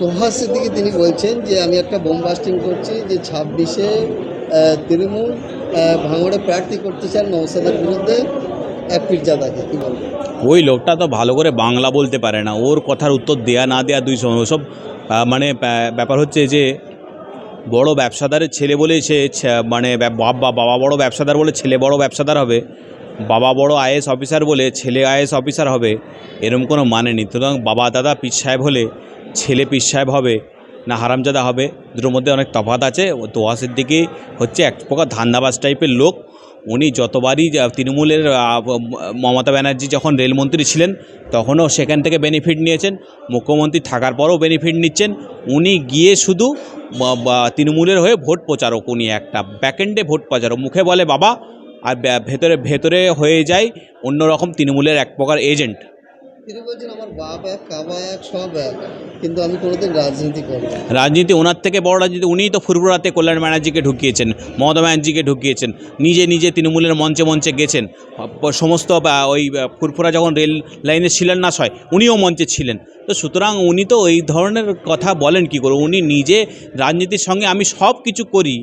তোহা সিদ্দিকি তিনি বলছেন যে, আমি একটা বোম বাস্টিং করছি যে ছাব্বিশে তৃণমূল ভাঙড়ে প্রার্থী করতে চান নৌসাদের বিরুদ্ধে পীরজাদাকে কি বলবেন? ওই লোকটা তো ভালো করে বাংলা বলতে পারে না। ওর কথার উত্তর দেয়া না দেয়া দুই সম সব মানে ব্যাপার হচ্ছে যে, বড় ব্যবসাদারের ছেলে বলে সে মানে বাবা বাবা বড় ব্যবসাদার বলে ছেলে বড় ব্যবসাদার হবে। বাবা বড় আইএস অফিসার বলে ছেলে আইএস অফিসার হবে। এরম কোনো মানে নেই। সুতরাং বাবা, দাদা, পীর সাহেব হলে ছেলে পীর সাহেব হবে, না হারামজাদা হবে, দুটোর মধ্যে অনেক তফাৎ আছে। ও তোয়া সিদ্দিকি হচ্ছে এক প্রকার ধান্দাবাজ টাইপের লোক। উনি যতবারই তৃণমূলের মমতা ব্যানার্জি যখন রেলমন্ত্রী ছিলেন, তখনও সেখান থেকে বেনিফিট নিয়েছেন। মুখ্যমন্ত্রী থাকার পরও বেনিফিট নিচ্ছেন। উনি গিয়ে শুধু তৃণমূলের হয়ে ভোট প্রচারক উনি একটা। ব্যাকেন্ডে ভোট প্রচারক। মুখে বলে, বাবা, আর ভেতরে ভেতরে হয়ে যায় অন্যরকম তৃণমূলের এক প্রকার এজেন্ট তিনি বলছেন, আমার বাপ এক কাবা এক, সব এক, কিন্তু আমি কোনোদিন রাজনীতি করব রাজনীতি, ওনার থেকে বড় রাজনীতি, উনিই তো ফুরফুরাতে কল্যাণ ব্যানার্জিকে ঢুকিয়েছেন, মমতা ব্যানার্জিকে ঢুকিয়েছেন, নিজে নিজে তৃণমূলের মঞ্চে মঞ্চে গেছেন। সমস্ত ওই ফুরফুরা যখন রেল লাইনে শিলান্যাস হয়, উনিও মঞ্চে ছিলেন। তো সুতরাং উনি তো এই ধরনের কথা বলেন কি করে? উনি নিজে রাজনীতির সঙ্গে আমি সব কিছু করি,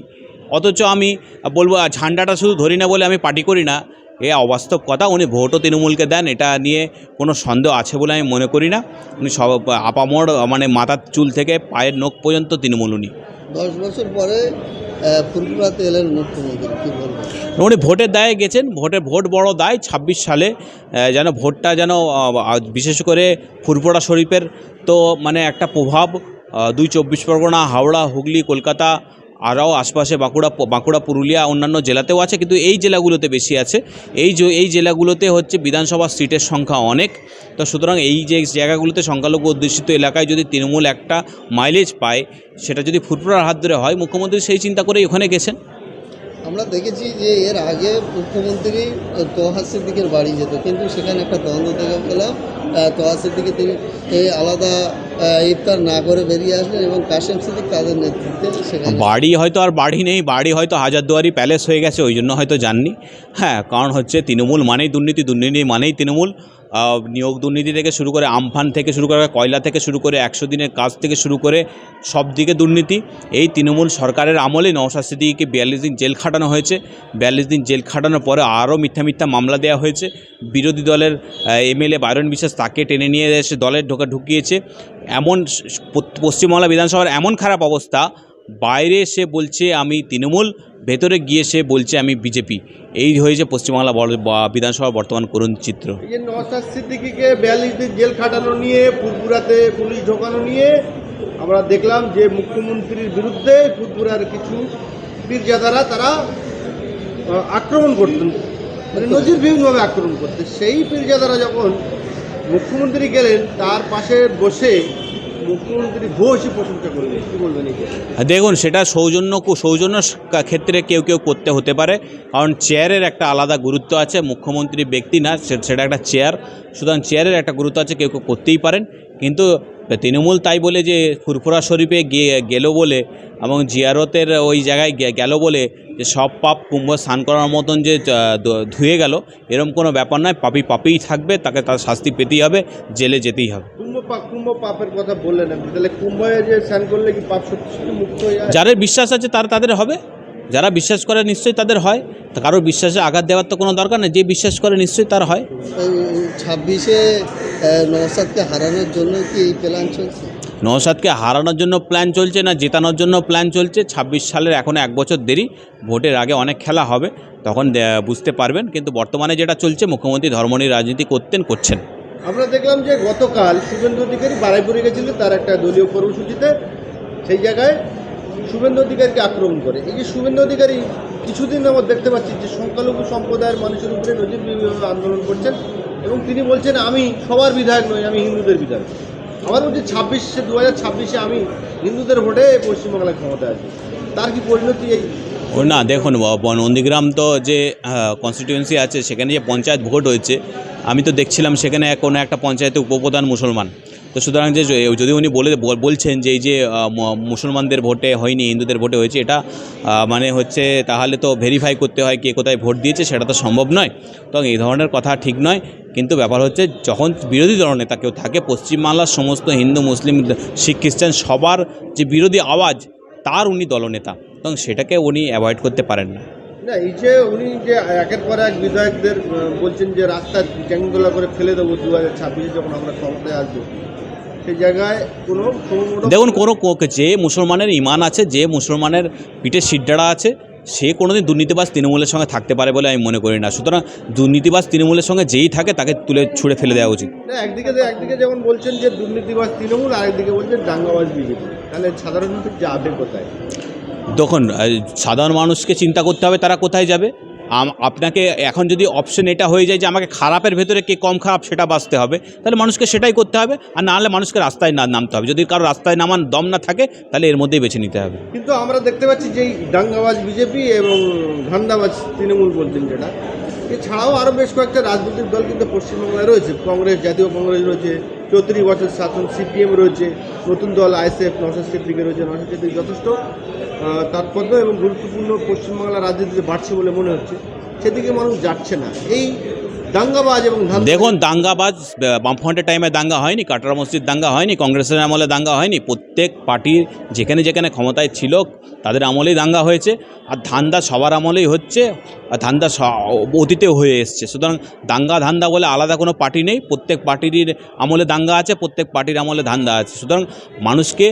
অথচ আমি বলব ঝান্ডাটা শুধু ধরি না বলে আমি পার্টি করি না। এ অবাস্তব কথা উনি ভোটও তৃণমূলকে দেন এটা নিয়ে কোনো সন্দেহ আছে বলে আমি মনে করি না। উনি সব আপামর মানে মাথার চুল থেকে পায়ের নখ পর্যন্ত তৃণমূল উনি। দশ বছর পরে ফুরফুরাতে এলেন মুখ্যমন্ত্রী উনি ভোটের দায়ে গেছেন ভোটের ভোট বড় দায় ছাব্বিশ সালে যেন ভোটটা যেন বিশেষ করে ফুরফুরা শরীফের তো মানে একটা প্রভাব দুই চব্বিশ পরগনা হাওড়া হুগলি কলকাতা আরও আশপাশে বাঁকুড়া বাঁকুড়া, পুরুলিয়া, অন্যান্য জেলাতেও আছে, কিন্তু এই জেলাগুলোতে বেশি আছে। এই এই জেলাগুলোতে হচ্ছে বিধানসভা সিটের সংখ্যা অনেক। তো সুতরাং এই যে জায়গাগুলোতে সংখ্যালঘু অধ্যুষিত এলাকায় যদি তৃণমূল একটা মাইলেজ পায়, সেটা যদি ফুটপুরার হাত ধরে হয়, মুখ্যমন্ত্রী সেই চিন্তা করেই ওখানে গেছেন। আমরা দেখেছি যে এর আগে মুখ্যমন্ত্রী তোহা সিদ্দিকের বাড়ি যেত, কিন্তু সেখানে একটা দ্বন্দ্ব দেখে পেলাম তোহা সিদ্দিকি তিনি আলাদা ইফতার না করে বেরিয়ে আসলেন এবং কাশেম সিদ্দিক তাদের নেতৃত্বে সেখানে বাড়ি হয়তো আর বাড়ি নেই, বাড়ি হয়তো হাজারদুয়ারি প্যালেস হয়ে গেছে, ওই জন্য হয়তো যাননি। হ্যাঁ কারণ হচ্ছে তৃণমূল মানেই দুর্নীতি দুর্নীতি মানেই তৃণমূল। নিয়োগ দুর্নীতি থেকে শুরু করে আমফান থেকে শুরু করে কয়লা থেকে শুরু করে একশো দিনের কাজ থেকে শুরু করে সব দিকে দুর্নীতি। এই তৃণমূল সরকারের আমলে নওশাদ সিদ্দিকিকে বিয়াল্লিশ দিন জেল খাটানো হয়েছে। বিয়াল্লিশ দিন জেল খাটানোর পরে আরও মিথ্যা মিথ্যা মামলা দেওয়া হয়েছে। বিরোধী দলের এমএলএ বায়রন বিশ্বাস তাকে টেনে নিয়ে এসে দলের ঢোকা ঢুকিয়েছে। এমন পশ্চিমবাংলা বিধানসভার এমন খারাপ অবস্থা বাইরে সে বলছে আমি তৃণমূল, ভেতরে গিয়ে সে বলছে আমি বিজেপি। এই হয়েছে পশ্চিমবাংলা বড়- বা- বিধানসভার বর্তমান করুণ চিত্র। যে সিদ্দিকিকে বিয়াল্লিশ দিন জেল খাটানো নিয়ে ফুরপুরাতে পুলিশ ঢোকানো নিয়ে, আমরা দেখলাম যে মুখ্যমন্ত্রীর বিরুদ্ধে ফুরপুরার কিছু পীরজাদারা তারা আক্রমণ করতেন মানে নজিরবিহীনভাবে আক্রমণ করতেন সেই পীরজাদারা যখন মুখ্যমন্ত্রী গেলেন, তার পাশে বসে বলবেন দেখুন, সেটা সৌজন্য সৌজন্য ক্ষেত্রে কেউ কেউ করতে হতে পারে। কারণ চেয়ারের একটা আলাদা গুরুত্ব আছে, মুখ্যমন্ত্রী ব্যক্তি না সেটা একটা চেয়ার। সুতরাং চেয়ারের একটা গুরুত্ব আছে, কেউ কেউ করতেই পারেন। কিন্তু তৃণমূল তাই বলে যে ফুরফুরা শরীফে গিয়ে গেল বলে এবং জিয়ারতের ওই জায়গায় গেল বলে যে সব পাপ কুম্ভ স্নান করার মতন যে ধুয়ে গেল এরম কোনো ব্যাপার নয়। পাপি পাপেই থাকবে তাকে তার শাস্তি পেতেই হবে জেলে যেতেই হবে। কুম্ভ পাপের কথা বললেন তাহলে কুম্ভে যে স্নান করলে কি পাপ সত্যি সত্যি মুক্ত হয়ে যাদের বিশ্বাস আছে তার তাদের হবে। যারা বিশ্বাস করে নিশ্চয়ই তাদের হয়। কারোর বিশ্বাসে আঘাত দেওয়ার তো কোনো দরকার নেই। যে বিশ্বাস করে নিশ্চয়ই তার হয়। ছাব্বিশে নওসাদকে হারানোর জন্য কি এই প্ল্যান চলছে? নৌসাদকে হারানোর জন্য প্ল্যান চলছে না জেতানোর জন্য প্ল্যান চলছে। ছাব্বিশ সালের এখনও এক বছর দেরি ভোটের আগে অনেক খেলা হবে তখন বুঝতে পারবেন। কিন্তু বর্তমানে যেটা চলছে মুখ্যমন্ত্রী ধর্মনির রাজনীতি করতেন করছেন। আমরা দেখলাম যে গতকাল শুভেন্দু অধিকারী বারাইপুরে গেছিলেন তার একটা দলীয় কর্মসূচিতে। সেই জায়গায় শুভেন্দু অধিকারীকে আক্রমণ করে। এই যে শুভেন্দু অধিকারী কিছুদিন আমরা দেখতে পাচ্ছি যে সংখ্যালঘু সম্প্রদায়ের মানুষের উপরে নজিরবিহীনভাবে আন্দোলন করছেন। এবং তিনি বলছেন, আমি সবার বিধায়ক নই, আমি হিন্দুদের বিধায়ক। আমার বলছে ছাব্বিশে, দু হাজার ছাব্বিশে আমি হিন্দুদের ভোটে পশ্চিমবাংলায় ক্ষমতায় আছি। তার কি পরিণতি এই ও না, দেখুন নন্দীগ্রাম তো যে কনস্টিটিউয়েন্সি আছে, সেখানে যে পঞ্চায়েত ভোট হয়েছে, আমি তো দেখছিলাম সেখানে কোনো একটা পঞ্চায়েতে উপপ্রধান মুসলমান। তো সুতরাং যে যদি উনি বলে বলছেন যে, এই যে মুসলমানদের ভোটে হয়নি, হিন্দুদের ভোটে হয়েছে, এটা মানে হচ্ছে তাহলে তো ভেরিফাই করতে হয় কে কোথায় ভোট দিয়েছে, সেটা তো সম্ভব নয়। তো এই ধরনের কথা ঠিক নয়, কিন্তু ব্যাপার হচ্ছে যখন বিরোধী দলনেতা কেউ থাকে, পশ্চিমবাংলার সমস্ত হিন্দু, মুসলিম, শিখ, খ্রিস্টান সবার যে বিরোধী আওয়াজ তার উনি দলনেতা এবং সেটাকে উনি অ্যাভয়েড করতে পারেন না। না এই যে উনি যে একের পর এক বিধায়কদের বলছেন যে রাস্তা চ্যাংদোলা করে ফেলে দেবো দু হাজার ছাব্বিশে যখন আমরা ক্ষমতায় আসব সেই জায়গায় দেখুন কোনো যে মুসলমানের ইমান আছে যে মুসলমানের পিঠে সিদ্ধারা আছে সে কোনোদিন দুর্নীতিবাজ তৃণমূলের সঙ্গে থাকতে পারে বলে আমি মনে করি না। সুতরাং দুর্নীতিবাজ তৃণমূলের সঙ্গে যেই থাকে তাকে তুলে ছুড়ে ফেলে দেওয়া উচিত। একদিকে একদিকে যেমন বলছেন যে দুর্নীতিবাজ তৃণমূল আরেকদিকে বলছেন দাঙ্গাবাজ বিজেপি। তাহলে সাধারণত যাবে কোথায়? তখন সাধারণ মানুষকে চিন্তা করতে হবে তারা কোথায় যাবে। আপনাকে এখন যদি অপশন এটা হয়ে যায় যে আমাকে খারাপের ভেতরে কে কম খারাপ সেটা বাঁচতে হবে, তাহলে মানুষকে সেটাই করতে হবে আর না হলে মানুষকে রাস্তায় না নামতে হবে। যদি কারও রাস্তায় নামান দম না থাকে, তাহলে এর মধ্যেই বেছে নিতে হবে। কিন্তু আমরা দেখতে পাচ্ছি যে দাঙ্গাবাজ বিজেপি এবং ধান্দাবাজ তৃণমূল বলছেন যেটা এছাড়াও আরও বেশ কয়েকটা রাজনৈতিক দল কিন্তু পশ্চিমবাংলায় রয়েছে। কংগ্রেস, জাতীয় কংগ্রেস রয়েছে, চৌত্রিশ বছর শাসন, সিপিএম রয়েছে, নতুন দল আইএসএফ নশাদ সিদ্দিকে রয়েছে নশাদ সিদ্দিক যথেষ্ট তাৎপর্য এবং গুরুত্বপূর্ণ পশ্চিমবাংলা রাজনীতিতে বাড়ছে বলে মনে হচ্ছে। সেদিকে মানুষ যাচ্ছে না। এই দাঙ্গাবাজ এবং দেখুন, দাঙ্গাবাজ বামফ্রন্টের টাইমে দাঙ্গা হয়নি, কাটরা মসজিদ দাঙ্গা হয়নি, কংগ্রেসের আমলে দাঙ্গা হয়নি, প্রত্যেক পার্টির যেখানে যেখানে ক্ষমতায় ছিল, তাদের আমলেই দাঙ্গা হয়েছে, আর ধান্দা সবার আমলেই হচ্ছে, আর ধান্দা অতীতেও হয়ে এসছে। সুতরাং দাঙ্গা ধান্দা বলে আলাদা কোনো পার্টি নেই, প্রত্যেক পার্টির আমলে দাঙ্গা আছে, প্রত্যেক পার্টির আমলে ধান্দা আছে। সুতরাং মানুষকে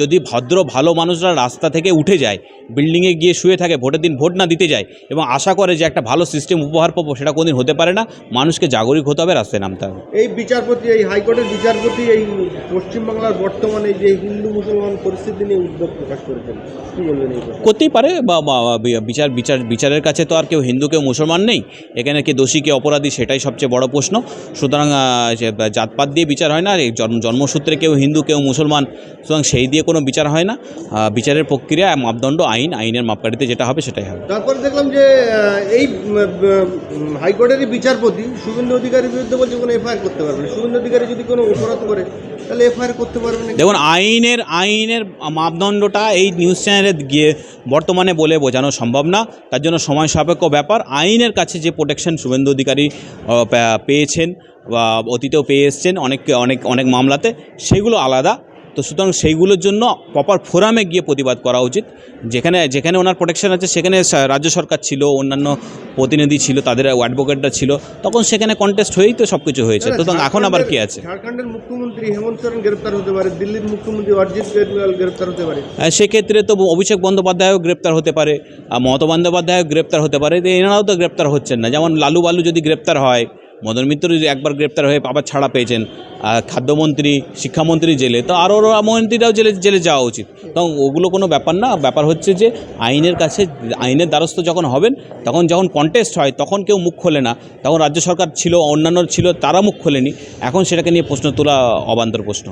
যদি ভদ্র, ভালো মানুষরা রাস্তা থেকে উঠে যায় বিল্ডিংয়ে গিয়ে শুয়ে থাকে, ভোটের দিন ভোট না দিতে যায়, এবং আশা করে যে একটা ভালো সিস্টেম উপহার পাবো, সেটা কোনোদিন হতে পারে না মানুষকে জাগরিক হতে হবে রাস্তায় নামতে হবে। এই বিচারপতি এই হাইকোর্টের বিচারপতি এই পশ্চিমবাংলার বর্তমানে যে হিন্দু মুসলমান পরিস্থিতি নিয়ে উদ্বেগ প্রকাশ করেছেন কি বলবেন করতেই পারে বা বিচার বিচার বিচারের কাছে তো আর কেউ হিন্দু কেউ মুসলমান নেই। এখানে কে দোষী কে অপরাধী সেটাই সবচেয়ে বড় প্রশ্ন। সুতরাং জাতপাত দিয়ে বিচার হয় না আর এই জন্ম জন্মসূত্রে কেউ হিন্দু কেউ মুসলমান সুতরাং সেই দিয়ে কোনো বিচার হয় না। বিচারের প্রক্রিয়া মাপদণ্ড আইন আইনের মাপকাঠিতে যেটা হবে সেটাই হবে। তারপর দেখলাম যে এই হাইকোর্টেরই বিচারপতি শুভেন্দু অধিকারীর বিরুদ্ধে বলছে কোনো এফআইআর করতে পারবে না। শুভেন্দু অধিকারী যদি কোনো অপরাধ করে, তাহলে এফআইআর করতে পারবে না দেখুন, আইনের আইনের মাপদণ্ডটা এই নিউজ চ্যানেলে গিয়ে বর্তমানে বলে বোঝানো সম্ভব না। তার জন্য সময় সাপেক্ষ ব্যাপার। আইনের কাছে যে প্রোটেকশন শুভেন্দু অধিকারী পেয়েছেন বা অতীতেও পেয়ে এসছেন অনেক অনেক অনেক মামলাতে, সেগুলো আলাদা। তো সুতরাং সেইগুলোর জন্য প্রপার ফোরামে গিয়ে প্রতিবাদ করা উচিত। যেখানে যেখানে ওনার প্রোটেকশন আছে সেখানে রাজ্য সরকার ছিল অন্যান্য প্রতিনিধি ছিল তাদের অ্যাডভোকেটরা ছিল তখন সেখানে কন্টেস্ট হয়েই তো সব কিছু হয়েছে তো এখন আবার কি আছে? ঝাড়খণ্ডের মুখ্যমন্ত্রী হেমন্ত সোরেন গ্রেপ্তার হতে পারে দিল্লির মুখ্যমন্ত্রী অরিজিৎ কেজরিওয়াল গ্রেপ্তার হতে পারে। সেক্ষেত্রে তো অভিষেক বন্দ্যোপাধ্যায়ও গ্রেপ্তার হতে পারে আর মমতা বন্দ্যোপাধ্যায়ও গ্রেপ্তার হতে পারে এনারাও তো গ্রেপ্তার হচ্ছেন না। যেমন লালু বালু যদি গ্রেপ্তার হয় মদন মিত্র যদি একবার গ্রেপ্তার হয়ে আবার ছাড়া পেয়েছেন খাদ্যমন্ত্রী শিক্ষামন্ত্রী জেলে, তো আরও মন্ত্রীরাও জেলে জেলে যাওয়া উচিত। তখন ওগুলো কোনো ব্যাপার না, ব্যাপার হচ্ছে যে আইনের কাছে, আইনের দ্বারস্থ যখন হবেন, তখন যখন কন্টেস্ট হয়, তখন কেউ মুখ খোলে না। তখন রাজ্য সরকার ছিল, অন্যান্য ছিল, তারা মুখ খোলেনি। এখন সেটাকে নিয়ে প্রশ্ন তোলা অবান্তর প্রশ্ন।